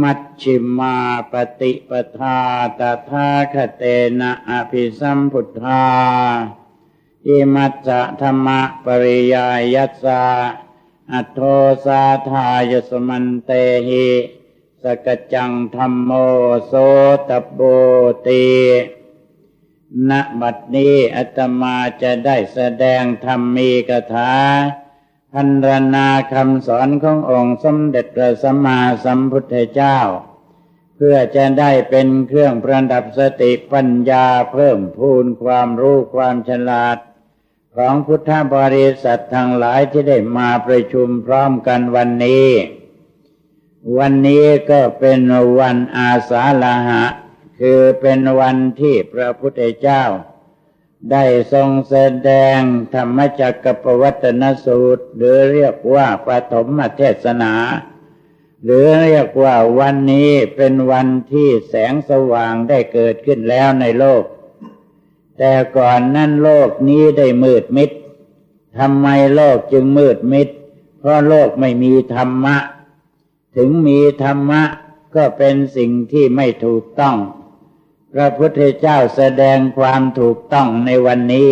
มัชชิมาปฏิปทาตถาคเตนะอภิสัมพุทธาอิมัจจะธรรมะปริยายัสสะอัตโทสาทายสมันเตหิสกจังธรรมโมโสตโบตีณบัดนี้อาตมาจะได้แสดงธรรมมีกถา พันรนาคำสอนขององค์สมเด็จพระสัมมาสัมพุทธเจ้า เพื่อจะได้เป็นเครื่องประดับสติปัญญาเพิ่มพูนความรู้ความฉลาด ของพุทธบริษัททั้งหลายที่ได้มาประชุมพร้อมกันวันนี้ วันนี้ก็เป็นวันอาสาฬหะ คือเป็นวันที่พระพุทธเจ้า ได้ทรงแสดงธรรมจักรปวัตนสูตร หรือเรียกว่าปฐมเทศนา หรือเรียกว่าวันนี้เป็นวันที่แสงสว่างได้เกิดขึ้นแล้วในโลก แต่ก่อนนั้นโลกนี้ได้มืดมิดทำไมโลกจึงมืดมิด เพราะโลกไม่มีธรรมะ ถึงมีธรรมะก็เป็นสิ่งที่ไม่ถูกต้อง พระพุทธเจ้าแสดงความถูกต้องในวันนี้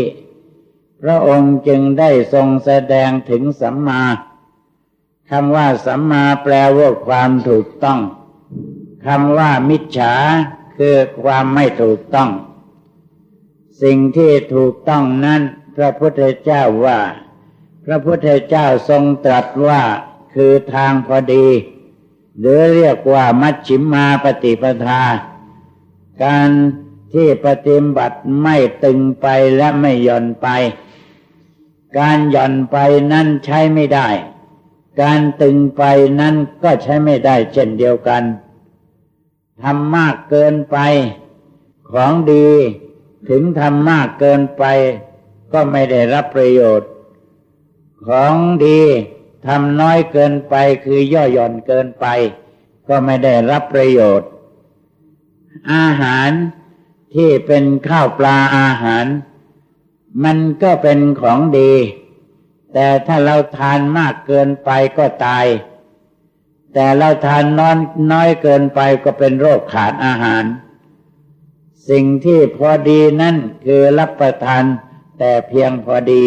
พระองค์จึงได้ทรงแสดงถึงสัมมาคำว่าสัมมาแปลว่าความถูกต้องคำว่ามิจฉาคือความไม่ถูกต้อง สิ่งที่ถูกต้องนั้น พระพุทธเจ้าว่า พระพุทธเจ้าทรงตรัสว่าคือทางพอดี หรือเรียกว่ามัชชิมมาปฏิปทา การที่ปฏิบัติไม่ตึงไปและไม่หย่อนไป การหย่อนไปนั้นใช้ไม่ได้ การตึงไปนั้นก็ใช้ไม่ได้เช่นเดียวกันทำมากเกินไป ของดีถึงทำมากเกินไป ก็ไม่ได้รับประโยชน์ ของดีทำน้อยเกินไปคือย่อหย่อนเกินไป ก็ไม่ได้รับประโยชน์ อาหารที่เป็นข้าวปลาอาหาร มันก็เป็นของดี แต่ถ้าเราทานมากเกินไปก็ตาย แต่เราทานน้อยน้อยเกินไปก็เป็นโรคขาดอาหาร สิ่งที่พอดีนั่นคือรับประทานแต่เพียงพอดี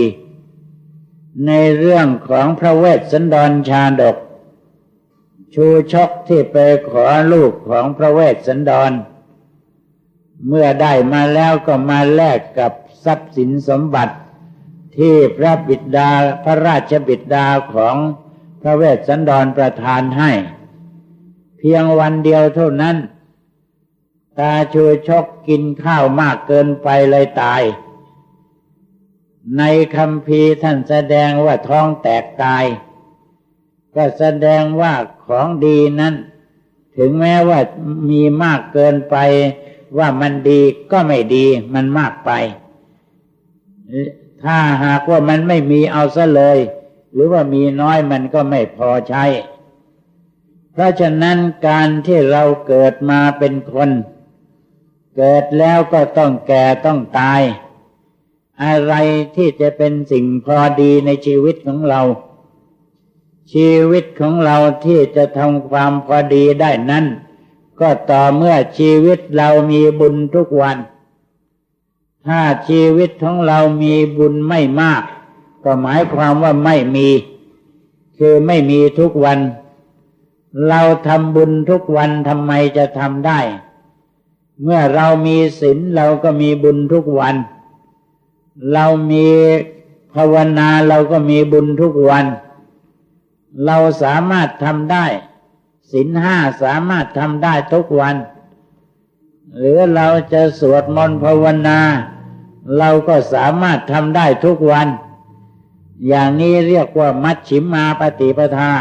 ในเรื่องของพระเวสสันดรชาดก ชูชกที่ไปขอลูกของพระเวสสันดร เมื่อได้มาแล้วก็มาแลกกับทรัพย์สินสมบัติ ที่พระบิดาพระราชบิดาของพระเวสสันดรประทานให้ เพียงวันเดียวเท่านั้น ตาชูชกกินข้าวมากเกินไปเลยตาย ในคำพีท่านแสดงว่าท้องแตกตาย ก็แสดงว่าของดีนั้น ถึงแม้ว่ามีมากเกินไป ว่ามันดีก็ไม่ดีมันมากไป ถ้าหากว่ามันไม่มีเอาซะเลย หรือว่ามีน้อยมันก็ไม่พอใช้ เพราะฉะนั้นการที่เราเกิดมาเป็นคน เกิดแล้วก็ต้องแก่ต้องตาย อะไรที่จะเป็นสิ่งพอดีในชีวิตของเรา ชีวิตของเราที่จะทำความพอดีได้นั้น ก็ต่อเมื่อชีวิตเรามีบุญทุกวัน ถ้าชีวิตของเรามีบุญไม่มาก ก็หมายความว่าไม่มี คือไม่มีทุกวัน เราทำบุญทุกวันทำไมจะทำได้ เมื่อเรามีศีลเราก็มีบุญทุกวัน เรามีภาวนาเราก็มีบุญทุกวัน เราสามารถทำได้ ศีลห้าสามารถทำได้ทุกวัน หรือเราจะสวดมนต์ภาวนา เราก็สามารถทำได้ทุกวัน อย่างนี้เรียกว่ามัชชิมมาปฏิปทา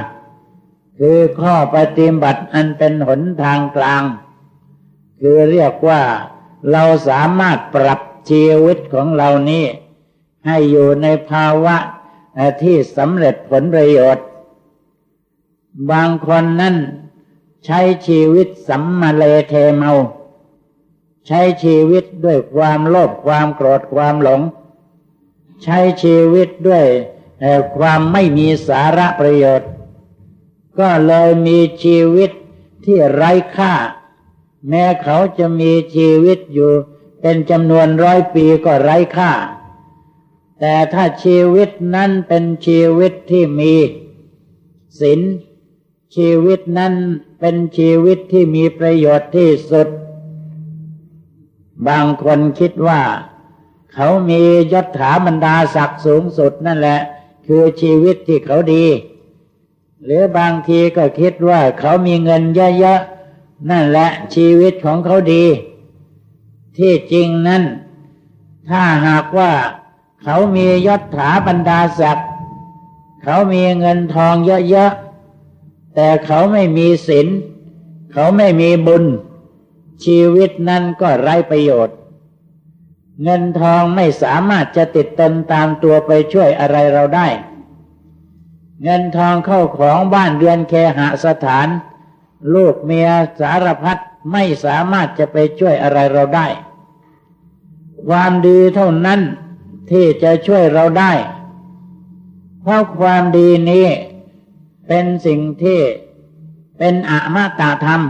คือข้อปฏิบัติอันเป็นหนทางกลาง คือเรียกว่าเราสามารถปรับชีวิตของเรานี้ ให้อยู่ในภาวะที่สำเร็จผลประโยชน์ บางคนนั้นใช้ชีวิตสัมมาเลเทเมา ใช้ชีวิตด้วยความโลภความโกรธความหลง ใช้ชีวิตด้วยความไม่มีสาระประโยชน์ ก็เลยมีชีวิตที่ไร้ค่า แม้เขาจะมีชีวิตอยู่ เป็นจำนวนร้อยปีก็ไร้ค่า แต่ถ้าชีวิตนั้นเป็นชีวิตที่มีศีล ชีวิตนั้นเป็นชีวิตที่มีประโยชน์ที่สุด บางคนคิดว่า เขามียศถาบรรดาศักดิ์สูงสุดนั่นแหละ คือชีวิตที่เขาดี หรือบางทีก็คิดว่าเขามีเงินเยอะๆนั่นแหละชีวิตของเขาดี ที่จริงนั้น ถ้าหากว่าเขามียศถาบรรดาศักดิ์เขามีเงินทองเยอะๆ แต่เขาไม่มีศีลเขาไม่มีบุญ ชีวิตนั้นก็ไร้ประโยชน์ เงินทองไม่สามารถจะติดตนตามตัวไปช่วยอะไรเราได้ เงินทองเข้าของบ้านเรือนเคหสถาน ลูกเมียสารพัดไม่สามารถจะไปช่วยอะไรเราได้ ความดีเท่านั้นที่จะช่วยเราได้ เพราะความดีนี้ เป็นสิ่งที่เป็นอมาตาธรรม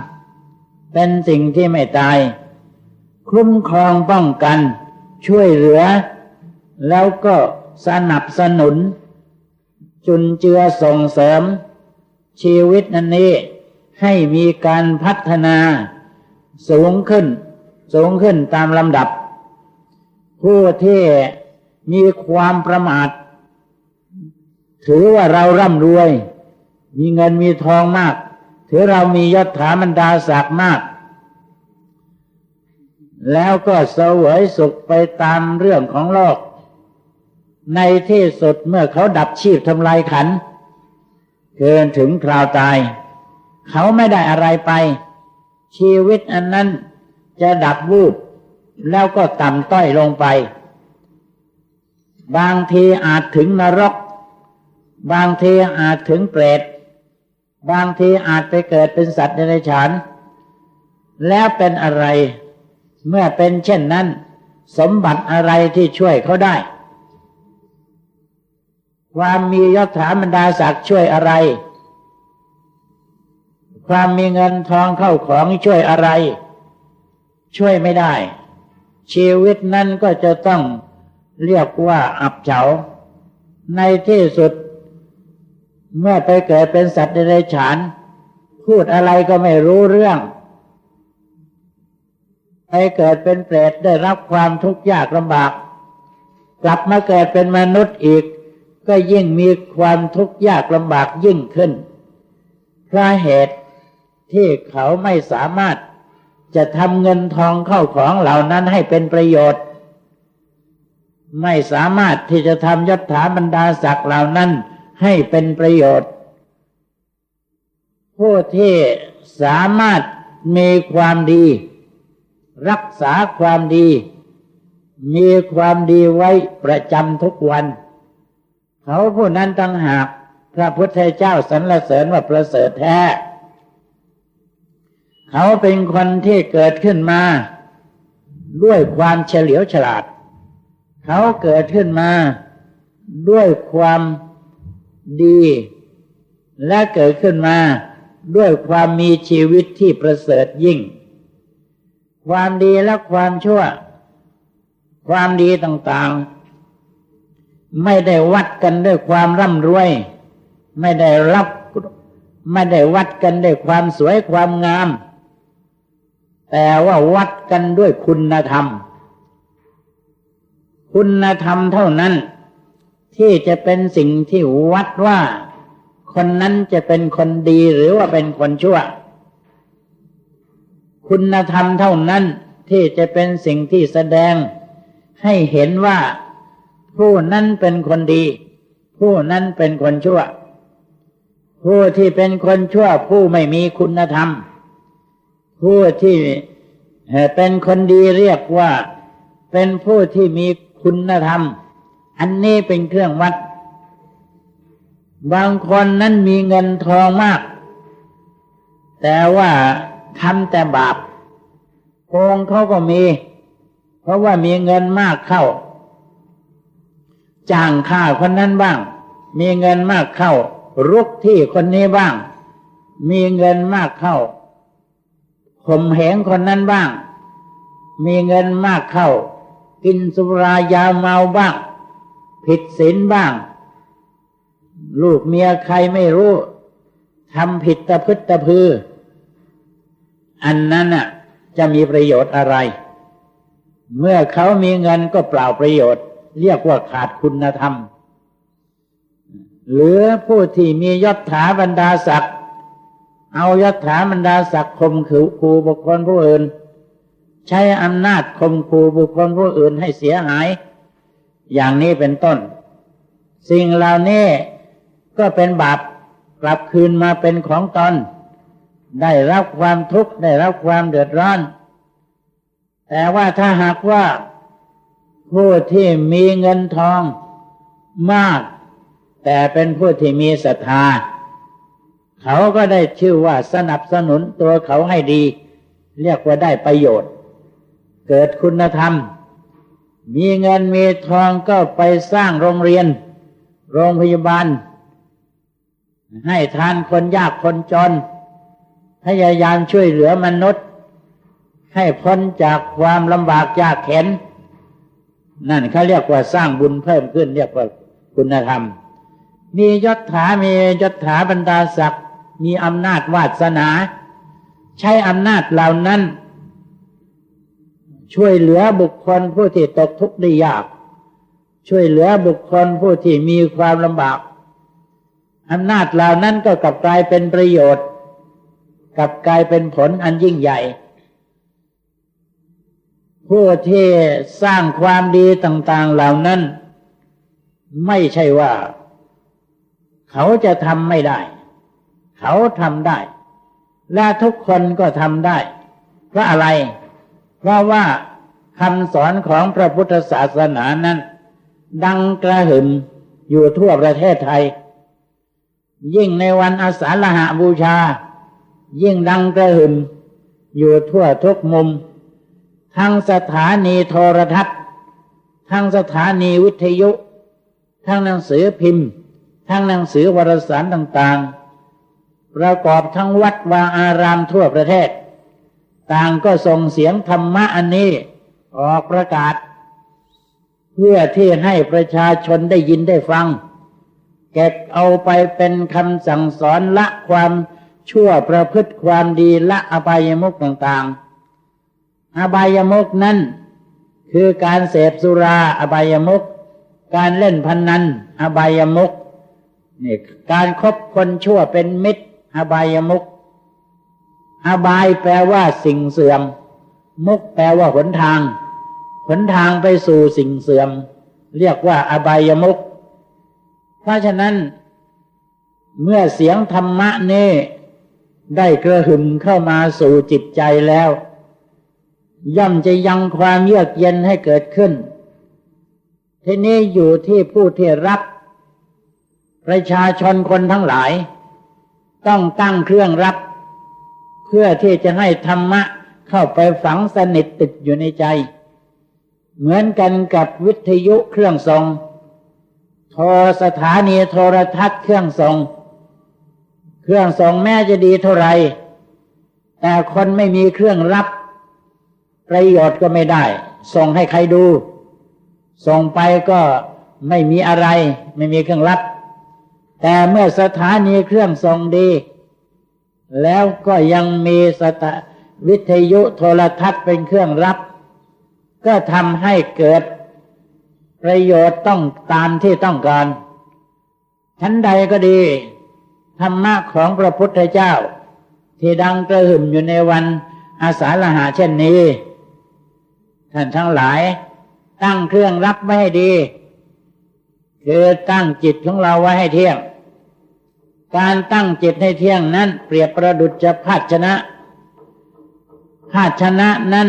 เป็นสิ่งที่ไม่ตาย คุ้มครองป้องกัน ช่วยเหลือ แล้วก็สนับสนุน จุนเจือส่งเสริม ชีวิตนันนี้ ให้มีการพัฒนา สูงขึ้น สูงขึ้นตามลำดับ ผู้ที่มีความประมาท ถือว่าเราร่ำรวย มีเงินมีทองมาก ถือเรามียศถาบรรดาศักดิ์มาก แล้วก็เสวยสุขไปตามเรื่องของโลก ในที่สุดเมื่อเขาดับชีพทำลายขันเกินถึงคราวตาย เขาไม่ได้อะไรไป ชีวิตอันนั้นจะดับวูบแล้วก็ต่ำต้อยลงไป บางทีอาจถึงนรก บางทีอาจถึงเปรต บางทีอาจไปเกิดเป็นสัตว์ในฉาน แล้วเป็นอะไร เมื่อเป็นเช่นนั้น สมบัติอะไรที่ช่วยเขาได้ ความมียศถาบรรดาศักดิ์ช่วยอะไร ความมีเงินทองเข้าของช่วยอะไร ช่วยไม่ได้ ชีวิตนั้นก็จะต้องเรียกว่าอับเฉา ในที่สุด เมื่อไปเกิดเป็นสัตว์ในไรฉาน พูดอะไรก็ไม่รู้เรื่อง ไปเกิดเป็นเปรตได้รับความทุกข์ยากลำบาก กลับมาเกิดเป็นมนุษย์อีก ก็ยิ่งมีความทุกข์ยากลำบากยิ่งขึ้นเพราะเหตุที่เขาไม่สามารถจะทำเงินทองเข้าของเหล่านั้นให้เป็นประโยชน์ ไม่สามารถที่จะทำยศถาบรรดาศักดิ์เหล่านั้น ให้เป็นประโยชน์ ผู้ที่สามารถมีความดี รักษาความดี มีความดีไว้ประจำทุกวัน เขาผู้นั้นตั้งหากพระพุทธเจ้าสรรเสริญว่าประเสริฐแท้ เขาเป็นคนที่เกิดขึ้นมา ด้วยความเฉลียวฉลาด เขาเกิดขึ้นมาด้วยความ ดี และเกิดขึ้นมาด้วยความมีชีวิตที่ประเสริฐยิ่ง ความดีและความชั่ว ความดีต่างๆ ไม่ได้วัดกันด้วยความร่ำรวย ไม่ได้รับไม่ได้วัดกันด้วยความสวยความงาม แต่ว่าวัดกันด้วยคุณธรรม คุณธรรมเท่านั้น ที่จะเป็นสิ่งที่วัดว่า คนนั้นจะเป็นคนดีหรือว่าเป็นคนชั่ว คุณธรรมเท่านั้นที่จะเป็นสิ่งที่แสดง ให้เห็นว่า ผู้นั้นเป็นคนดี ผู้นั้นเป็นคนชั่ว ผู้ที่เป็นคนชั่ว ผู้ไม่มีคุณธรรม ผู้ที่เป็นคนดีเรียกว่า เป็นผู้ที่มีคุณธรรม อันนี้เป็นเครื่องวัด บางคนนั้นมีเงินทองมาก แต่ว่าทำแต่บาปโกงเขาก็มี เพราะว่ามีเงินมากเข้า จ้างข้าคนนั้นบ้าง มีเงินมากเข้า รุกที่คนนี้บ้าง มีเงินมากเข้าข่มเหงคนนั้นบ้าง มีเงินมากเข้า กินสุรายาเมาบ้าง ผิดศีลบ้าง ลูกเมียใครไม่รู้ทำผิดตะพึดตะพือ อันนั้นน่ะ จะมีประโยชน์อะไร เมื่อเขามีเงินก็เปล่าประโยชน์ เรียกว่าขาดคุณธรรม หรือผู้ที่มียศถาบรรดาศักดิ์เอายศถาบรรดาศักดิ์ข่มขืนครูบุคคลผู้อื่น ใช้อำนาจข่มขู่บุคคลผู้อื่นให้เสียหาย อย่างนี้เป็นต้น สิ่งเหล่านี้ก็เป็นบาปกลับคืนมาเป็นของตนได้รับความทุกข์ได้รับความเดือดร้อน แต่ว่าถ้าหากว่าผู้ที่มีเงินทองมาก แต่เป็นผู้ที่มีศรัทธา เขาก็ได้ชื่อว่าสนับสนุนตัวเขาให้ดี เรียกว่าได้ประโยชน์ เกิดคุณธรรม มีเงินมีทองก็ไปสร้างโรงเรียน โรงพยาบาล ให้ทานคนยากคนจน พยายามช่วยเหลือมนุษย์ ให้พ้นจากความลำบากยากเข็น นั่นเขาเรียกว่าสร้างบุญเพิ่มขึ้นเรียกว่าคุณธรรม มียศถา มียศถาบรรดาศักดิ์ มีอำนาจวาสนา ใช้อำนาจเหล่านั้น ช่วยเหลือบุคคลผู้ที่ตกทุกข์ได้ยาก ช่วยเหลือบุคคลผู้ที่มีความลำบากอำนาจเหล่านั้นก็กลับกลายเป็นประโยชน์กลับกลายเป็นผลอันยิ่งใหญ่ ผู้ที่สร้างความดีต่าง ๆเหล่านั้น ไม่ใช่ว่า เขาจะทำไม่ได้ เขาทำได้ และทุกคนก็ทำได้ เพราะอะไร เพราะว่าคำสอนของพระพุทธศาสนานั้น ดังกระหึ่มอยู่ทั่วประเทศไทย ยิ่งในวันอาสาฬหาบูชา ยิ่งดังกระหึ่มอยู่ทั่วทุกมุม ทั้งสถานีโทรทัศน์ ทั้งสถานีวิทยุ ทั้งหนังสือพิมพ์ ทั้งหนังสือวารสารต่างๆ ประกอบทั้งวัดวาอารามทั่วประเทศ ต่างก็ส่งเสียงธรรมะอันนี้ออกประกาศ เพื่อที่ให้ประชาชนได้ยินได้ฟัง เก็บเอาไปเป็นคำสั่งสอนละความชั่วประพฤติความดีละอบายมุกต่างๆ อบายมุกนั้น คือการเสพสุราอบายมุก การเล่นพนนันอบายมุกนี่การครบคนชั่วเป็นมิตรอบายมุก อบายแปลว่าสิ่งเสื่อม มุกแปลว่าหนทาง หนทางไปสู่สิ่งเสื่อม เรียกว่าอบายมุก เพราะฉะนั้น เมื่อเสียงธรรมะนี้ได้กระหึ่มเข้ามาสู่จิตใจแล้ว ย่อมจะยังความเยือกเย็นให้เกิดขึ้น ทีนี้อยู่ที่ผู้ที่รับประชาชนคนทั้งหลาย ต้องตั้งเครื่องรับ เพื่อที่จะให้ธรรมะเข้าไปฝังสนิทติดอยู่ในใจ เหมือนกันกับวิทยุเครื่องทรงโทรสถานีโทรทัศน์เครื่องทรงเครื่องส่งแม้จะดีเท่าไหร่แต่คนไม่มีเครื่องรับ ประโยชน์ก็ไม่ได้ ส่งให้ใครดู ส่งไปก็ไม่มีอะไร ไม่มีเครื่องรับ แต่เมื่อสถานีเครื่องส่งดี แล้วก็ยังมีสถาวิทยุโทรทัศน์เป็นเครื่องรับ ก็ทำให้เกิดประโยชน์ต้องตามที่ต้องการ ชั้นใดก็ดี ธรรมะของพระพุทธเจ้า ที่ดังกระหึ่มอยู่ในวันอาสาฬหาเช่นนี้ ท่านทั้งหลาย ตั้งเครื่องรับไว้ให้ดี คือตั้งจิตของเราไว้ให้เที่ยง การตั้งจิตให้เที่ยงนั้นเปรียบประดุจจะภาชนะ ภาชนะนั้น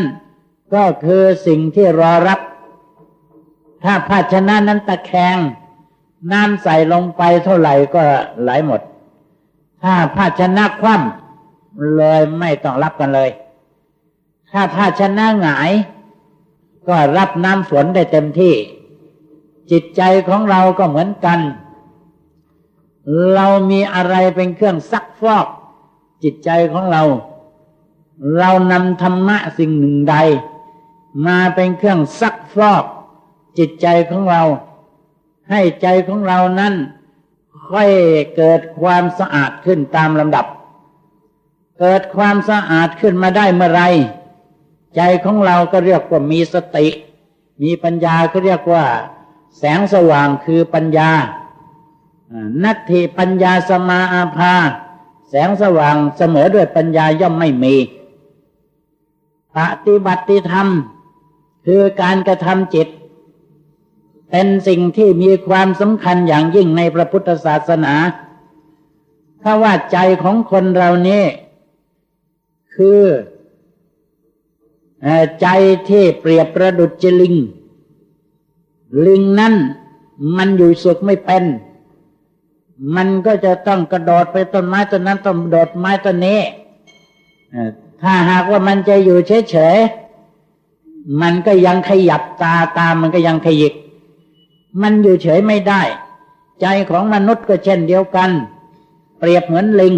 ก็คือสิ่งที่รอรับ ถ้าภาชนะนั้นตะแคง น้ำใส่ลงไปเท่าไหร่ก็ไหลหมด ถ้าภาชนะคว่ำเลยไม่ต้องรับกันเลย ถ้าภาชนะหงาย ก็รับน้ำฝนได้เต็มที่ จิตใจของเราก็เหมือนกัน เรามีอะไรเป็นเครื่องซักฟอก จิตใจของเรา เรานำธรรมะสิ่งหนึ่งใด มาเป็นเครื่องซักฟอก จิตใจของเรา ให้ใจของเรานั้นค่อยเกิดความสะอาดขึ้นตามลำดับ เกิดความสะอาดขึ้นมาได้เมื่อไร ใจของเราก็เรียกว่ามีสติ มีปัญญาก็เรียกว่า แสงสว่างคือปัญญา นัตถิปัญญาสมาอาภา แสงสว่างเสมอด้วยปัญญาย่อมไม่มีปฏิบัติธรรม คือการกระทำจิต เป็นสิ่งที่มีความสำคัญอย่างยิ่งในพระพุทธศาสนา ถ้าว่าใจของคนเรานี้ คือใจที่เปรียบประดุจจลิง ลิงนั้นมันอยู่สุขไม่เป็น มันก็จะต้องกระโดดไปต้นไม้ต้นนั้นต้องโดดไม้ต้นนี้ถ้าหากว่ามันจะอยู่เฉยๆ มันก็ยังขยับตาตามันก็ยังขยิกมันอยู่เฉยไม่ได้ ใจของมนุษย์ก็เช่นเดียวกัน เปรียบเหมือนลิง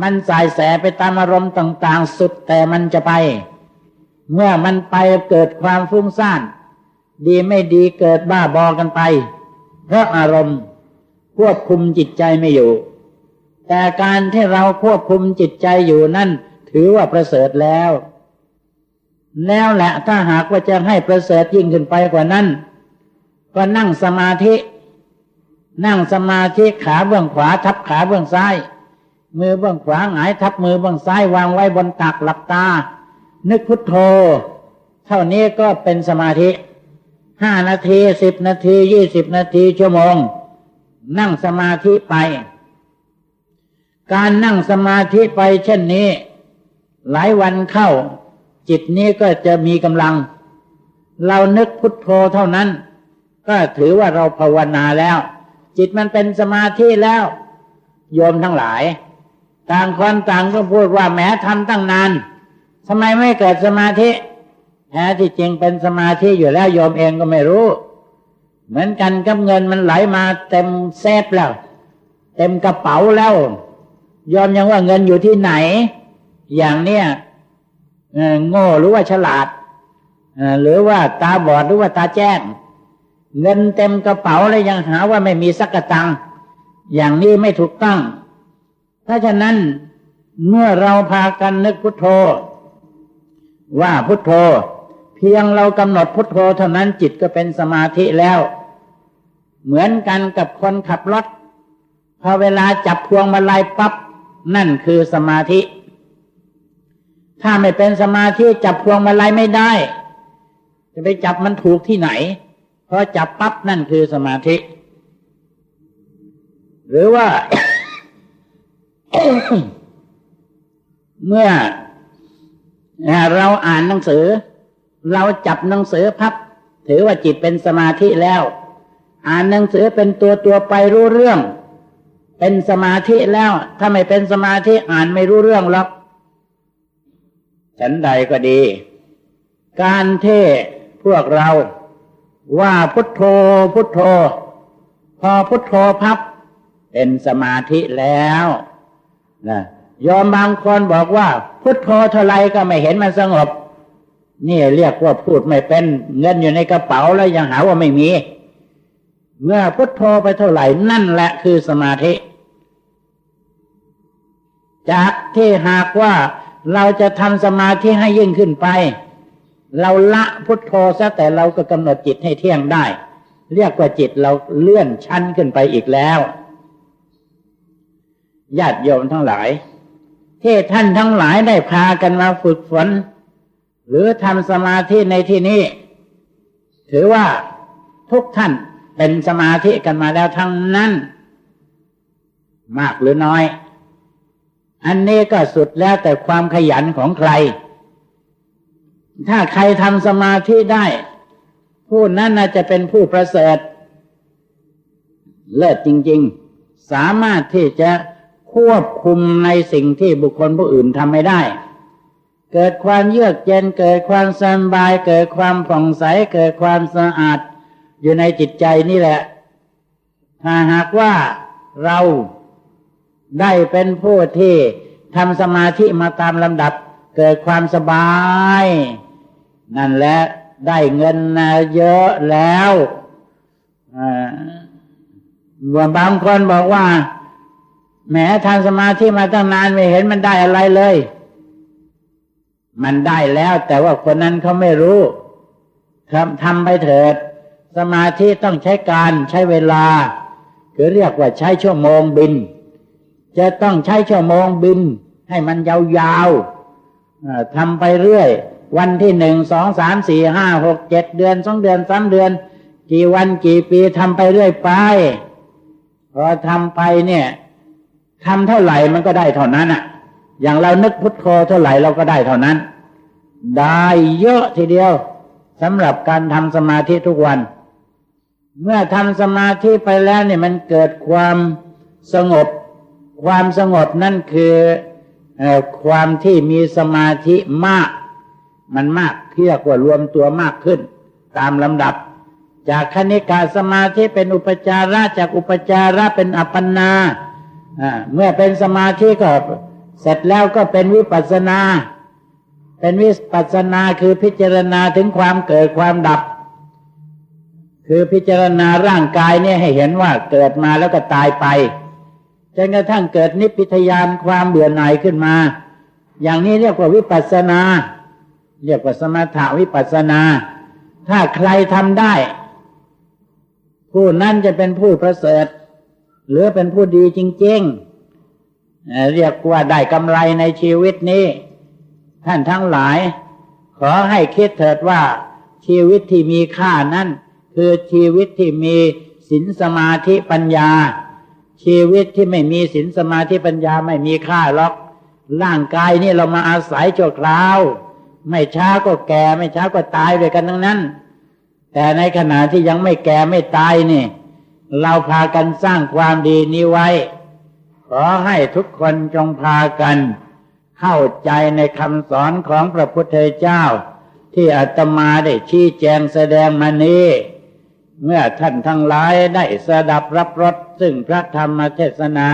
มันสายแสไปตามอารมณ์ต่างๆ สุดแต่มันจะไป เมื่อมันไปเกิดความฟุ้งซ่าน ดีไม่ดีเกิดบ้าบอกันไป เพราะอารมณ์ ควบคุมจิตใจไม่อยู่ แต่การที่เราควบคุมจิตใจอยู่นั่น ถือว่าประเสริฐแล้ว แล้วแหละถ้าหากว่าจะให้ประเสริฐยิ่งขึ้นไปกว่านั้น ก็นั่งสมาธิ นั่งสมาธิขาเบื้องขวาทับขาเบื้องซ้าย มือเบื้องขวาหงายทับมือเบื้องซ้ายวางไว้บนตักหลับตา นึกพุทโธ เท่านี้ก็เป็นสมาธิห้านาทีสิบนาทียี่สิบนาทีชั่วโมง นั่งสมาธิไป การนั่งสมาธิไปเช่นนี้ หลายวันเข้า จิตนี้ก็จะมีกำลัง เรานึกพุทโธเท่านั้น ก็ถือว่าเราภาวนาแล้ว จิตมันเป็นสมาธิแล้ว โยมทั้งหลาย ต่างคนต่างก็พูดว่าแม้ทำตั้งนานทำไมไม่เกิดสมาธิแท้ที่จริงเป็นสมาธิอยู่แล้วโยมเองก็ไม่รู้ เหมือนกันกับเงินมันไหลมาเต็มเซฟแล้ว เต็มกระเป๋าแล้ว ยอมยังว่าเงินอยู่ที่ไหน อย่างเนี้ยโง่หรือว่าฉลาดหรือว่าตาบอดหรือว่าตาแจ้ง เงินเต็มกระเป๋าแล้วยังหาว่าไม่มีสักกตังอย่างนี้ไม่ถูกต้องถ้าฉะนั้นเมื่อเราพากันนึกพุทโธ ว่าพุทโธ เพียงเรากำหนดพุทโธเท่านั้นจิตก็เป็นสมาธิแล้ว เหมือนกันกับคนขับรถ พอเวลาจับพวงมาลัยปับ๊บนั่นคือสมาธิ ถ้าไม่เป็นสมาธิจับพวงมาลัยไม่ได้ จะไปจับมันถูกที่ไหนพอจับปั๊บนั่นคือสมาธิ หรือว่า เมื่อเราอ่านหนังสือ เราจับหนังสือพับ ถือว่าจิตเป็นสมาธิแล้ว อ่านหนังสือเป็นตัวตัวไปรู้เรื่อง เป็นสมาธิแล้ว ถ้าไม่เป็นสมาธิอ่านไม่รู้เรื่องหรอกฉันใดก็ดี การเทพวกเราว่าพุทโธพุทโธ พอพุทโธพับ เป็นสมาธิแล้วนะยอมบางคนบอกว่า พุทโธเท่าไรก็ไม่เห็นมันสงบ นี่เรียกว่าพูดไม่เป็นเงินอยู่ในกระเป๋าแล้วยังหาว่าไม่มี เมื่อพุทโธไปเท่าไหร่นั่นแหละคือสมาธิ จากที่หากว่าเราจะทำสมาธิให้ยิ่งขึ้นไป เราละพุทโธซะแต่เราก็กำหนดจิตให้เที่ยงได้ เรียกว่าจิตเราเลื่อนชั้นขึ้นไปอีกแล้วญาติโยมทั้งหลาย ที่ท่านทั้งหลายได้พากันมาฝึกฝน หรือทำสมาธิในที่นี้ ถือว่าทุกท่าน เป็นสมาธิกันมาแล้วทั้งนั้น มากหรือน้อย อันนี้ก็สุดแล้วแต่ความขยันของใคร ถ้าใครทำสมาธิได้ ผู้นั้นน่าจะเป็นผู้ประเสริฐ เลิศจริง ๆ สามารถที่จะควบคุมในสิ่งที่บุคคลผู้อื่นทำไม่ได้ เกิดความเยือกเย็น เกิดความสบาย เกิดความผ่องใส เกิดความสะอาด อยู่ในจิตใจนี่แหละ ถ้าหากว่าเราได้เป็นผู้ที่ทำสมาธิมาตามลำดับ เกิดความสบาย นั่นแหละได้เงินเยอะแล้วบางคนบอกว่าแหมทำสมาธิมาตั้งนานไม่เห็นมันได้อะไรเลย มันได้แล้ว แต่ว่าคนนั้นเขาไม่รู้ทำทำไปเถิด สมาธิต้องใช้การใช้เวลา คือเรียกว่าใช้ชั่วโมงบิน จะต้องใช้ชั่วโมงบิน ให้มันยาวๆทำไปเรื่อย วันที่หนึ่งสองสามสี่ห้าหกเจ็ดเดือนสองเดือนสามเดือน กี่วันกี่ปีทำไปเรื่อยไปพอทำไปเนี่ยทำเท่าไหร่มันก็ได้เท่านั้นอะ อย่างเรานึกพุทโธเท่าไหร่เราก็ได้เท่านั้น ได้เยอะทีเดียวสำหรับการทำสมาธิทุกวัน เมื่อทำสมาธิไปแล้วเนี่ยมันเกิดความสงบ ความสงบนั่นคือความที่มีสมาธิมาก มันมากเรียกว่ารวมตัวมากขึ้น ตามลำดับ จากคณิกาสมาธิเป็นอุปจาระจากอุปจาระเป็นอัปปนาเมื่อเป็นสมาธิก็เสร็จแล้วก็เป็นวิปัสนา เป็นวิปัสนาคือพิจารณาถึงความเกิดความดับ คือพิจารณาร่างกายเนี่ยให้เห็นว่าเกิดมาแล้วก็ตายไปจนกระทั่งเกิดนิพพิทยานความเบื่อหน่ายขึ้นมา อย่างนี้เรียกว่าวิปัสสนา เรียกว่าสมถาวิปัสสนา ถ้าใครทำได้ ผู้นั้นจะเป็นผู้ประเสริฐ หรือเป็นผู้ดีจริงๆ เรียกว่าได้กำไรในชีวิตนี้ ท่านทั้งหลาย ขอให้คิดเถิดว่าชีวิตที่มีค่านั้น คือชีวิตที่มีศีลสมาธิปัญญา ชีวิตที่ไม่มีศีลสมาธิปัญญาไม่มีค่าหรอก ร่างกายนี่เรามาอาศัยชั่วคราว ไม่ช้าก็แก่ไม่ช้าก็ตายด้วยกันทั้งนั้น แต่ในขณะที่ยังไม่แก่ไม่ตายนี่ เราพากันสร้างความดีนี้ไว้ ขอให้ทุกคนจงพากัน เข้าใจในคำสอนของพระพุทธเจ้า ที่อาตมาได้ชี้แจงแสดงมานี้ เมื่อท่านทั้งหลายได้สดับรับรสซึ่งพระธรรมเทศนา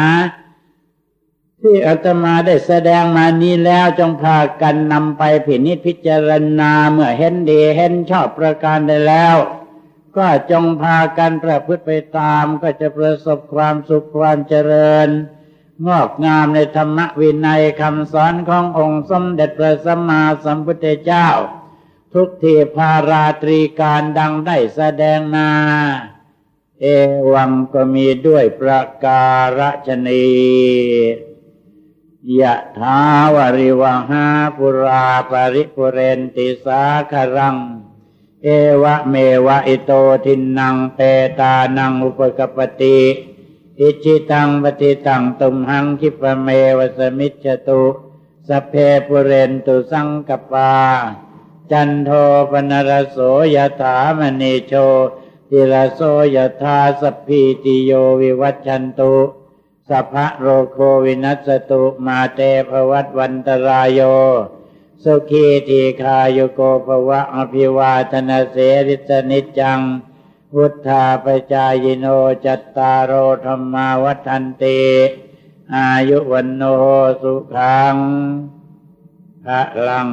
ที่อาตมาได้แสดงมานี้แล้วจงพากันนำไปผินิพิจารณาเมื่อเห็นดีเห็นชอบประการได้แล้ว ก็จงพากันประพฤติไปตามก็จะประสบความสุขความเจริญ งอกงามในธรรมวินัยคำสอนขององค์สมเด็จพระสัมมาสัมพุทธเจ้า ทุกทีพาราตรีการดังได้แสดงนา เอวังก็มีด้วยประการชนียะทาวริวหาปุราปริปุเรนติสาครัง เอวะเมวะอิโตทินังเปตานังอุปกปติอิจิตังปฏิตังตุมหังคิปเมวสมิจตุสเพปุเรนตุสังกปา จันโทปนรโสยถามณีโชติรโสยถาสพีติโยวิวัชชันตุสัพพะโรโควินัสตุมาเตภวัตวันตรายโย สุขีทีคาโยโกภวะอภิวาทนาเสริสนิจังพุทธาปจายโนจัตตารโอธรรมาวัฏันติอายุวันโนสุขังพระลัง